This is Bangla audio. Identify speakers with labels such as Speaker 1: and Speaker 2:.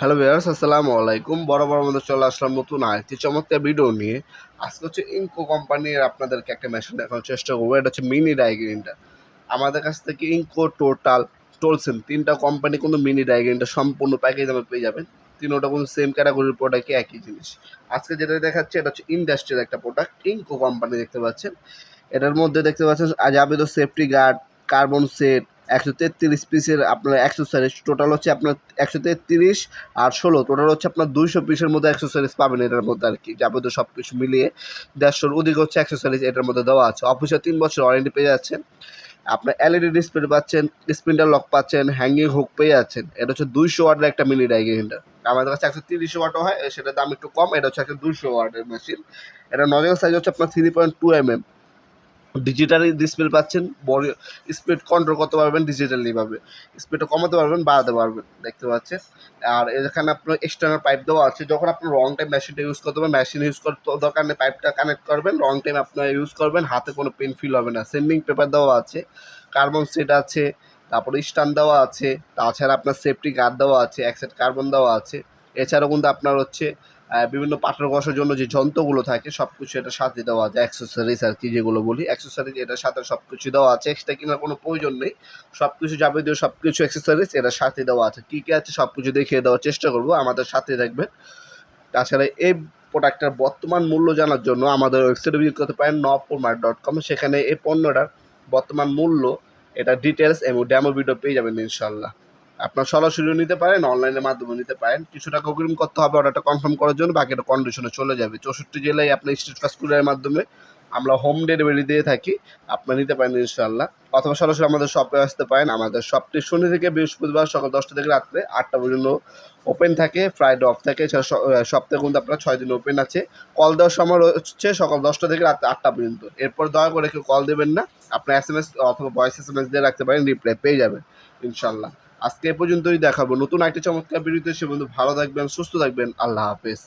Speaker 1: হ্যালো ভিউয়ার্স আসসালামু আলাইকুম। বড় বড় মধ্যে চলে আসলাম নতুন আরেকটি চমৎকার ভিডিও নিয়ে। আজকে হচ্ছে ইনকো কোম্পানির আপনাদেরকে একটা মেশিন দেখানোর চেষ্টা করব। এটা হচ্ছে মিনি ডাইগ্রিনটা আমাদের কাছ থেকে ইনকো টোটাল টোলসেন তিনটা কোম্পানি কিন্তু মিনি ডাইগ্রিনটা সম্পূর্ণ প্যাকেজ দামে পেয়ে যাবেন। তিনোটা কিন্তু সেম ক্যাটাগরির প্রোডাক্টই একই জিনিস। আজকে যেটা দেখাচ্ছে, এটা হচ্ছে ইন্ডাস্ট্রিয়াল একটা প্রোডাক্ট ইনকো কোম্পানি দেখতে পাচ্ছেন। এটার মধ্যে দেখতে পাচ্ছেন আজাবিদ সেফটি গার্ড কার্বন সেট একশো তেত্রিশ পিসের আপনার অ্যাক্সেসরিজ টোটাল হচ্ছে আপনার একশো তেত্রিশ আর ষোলো। টোটাল হচ্ছে আপনার দুইশো পিসের মধ্যে অ্যাক্সেসরিজ পাবেন এটার মধ্যে আর কি। যাবতীয় সব কিছু মিলিয়ে দেড়শোর অধিক হচ্ছে অ্যাক্সেসরিজ এটার মধ্যে দেওয়া আছে। অফিসে তিন বছর ওয়ারেন্টি পেয়ে যাচ্ছেন। আপনার এলইডি ডিসপ্লে পাচ্ছেন স্পিন্ডার লক পাচ্ছেন হ্যাঙ্গিং হুক পেয়ে যাচ্ছেন। এটা হচ্ছে দুইশো ওয়াটের একটা মিনি ডাইগেন্ডার আমাদের কাছে একশো তিরিশ ওয়াটও হয়, সেটার দাম একটু কম। এটা হচ্ছে একশো দুইশো ওয়াটের মেশিন এটা নজর সাইজ হচ্ছে আপনার three point two M M digitally display পাচ্ছেন বড় স্পিড কন্ট্রোল করতে পারবেন ডিজিটালি ভাবে। স্পিডটা কমাতে পারবেন, বাড়াতে পারবেন, দেখতে পাচ্ছেন। আর এখানে আপনার এক্সটার্নাল পাইপ দেওয়া আছে, যখন আপনার রং টাইম মেশিনটা ইউজ করতে হবে মেশিন ইউজ করতে দরকার নেই পাইপটা কানেক্ট করবেন রং টাইম আপনার ইউজ করবেন, হাতে কোনো পেন ফিল হবে না। সেন্ডিং পেপার দেওয়া আছে কার্বন সেট আছে, তারপরে স্ট্যান্ড দেওয়া আছে, তাছাড়া আপনার সেফটি গার্ড দেওয়া আছে এক সেট কার্বন দেওয়া আছে। এছাড়াও কিন্তু আপনার হচ্ছে বিভিন্ন পাথর ঘষার জন্য যে যন্ত্রগুলো থাকে সব কিছু এটার সাথে দেওয়া আছে। অ্যাক্সেসরিজ আর কি যেগুলো বলি অ্যাক্সেসরিজ এটার সাথে সব কিছু দেওয়া আছে। এক্সট্রা কেনার কোনো প্রয়োজন নেই। সব কিছু যাবতীয় সব কিছু অ্যাক্সেসরিজ এটার সাথে দেওয়া আছে। কী কী আছে সব কিছু দেখিয়ে দেওয়ার চেষ্টা করব, আমাদের সাথে থাকবে তাছাড়া এই প্রোডাক্টটার বর্তমান মূল্য জানার জন্য আমাদের ওয়েবসাইটে ভিজিট করতে পারেন নপুরমার্ট ডট কম সেখানে এই পণ্যটার বর্তমান মূল্য, এটা ডিটেলস এবং ডেমো ভিডিও পেয়ে যাবেন ইনশাল্লাহ। আপনার সরাসরিও নিতে পারেন, অনলাইনের মাধ্যমে নিতে পারেন। কিছু টাকা অগ্রিম করতে হবে অর্ডারটা কনফার্ম করার জন্য, বাকিটা কন্ডিশনে চলে যাবে। চৌষট্টি জেলায় আপনার স্টেট ফাস্ট কুরিয়ারের মাধ্যমে আমরা হোম ডেলিভারি দিয়ে থাকি, আপনার নিতে পারেন ইনশাল্লাহ অথবা সরাসরি আমাদের শপে আসতে পারেন। আমাদের শপটি শনি থেকে বৃহস্পতিবার সকাল দশটা থেকে রাত্রে আটটা পর্যন্ত ওপেন থাকে ফ্রাইডে অফ থাকে। এছাড়া সপ্তাহে কিন্তু আপনার ছয় দিন ওপেন আছে। কল দেওয়ার সময় হচ্ছে সকাল দশটা থেকে রাত আটটা পর্যন্ত। এরপর দয়া করে কেউ কল দেবেন না। আপনার এস এম এস অথবা ভয়েস এস এম এস দিয়ে রাখতে পারেন রিপ্লাই পেয়ে যাবেন ইনশাল্লাহ আজকে এ পর্যন্তই দেখাবো। নতুন একটা চমৎকার ভিডিওতে সে বন্ধু ভালো থাকবেন, সুস্থ থাকবেন। আল্লাহ হাফেজ।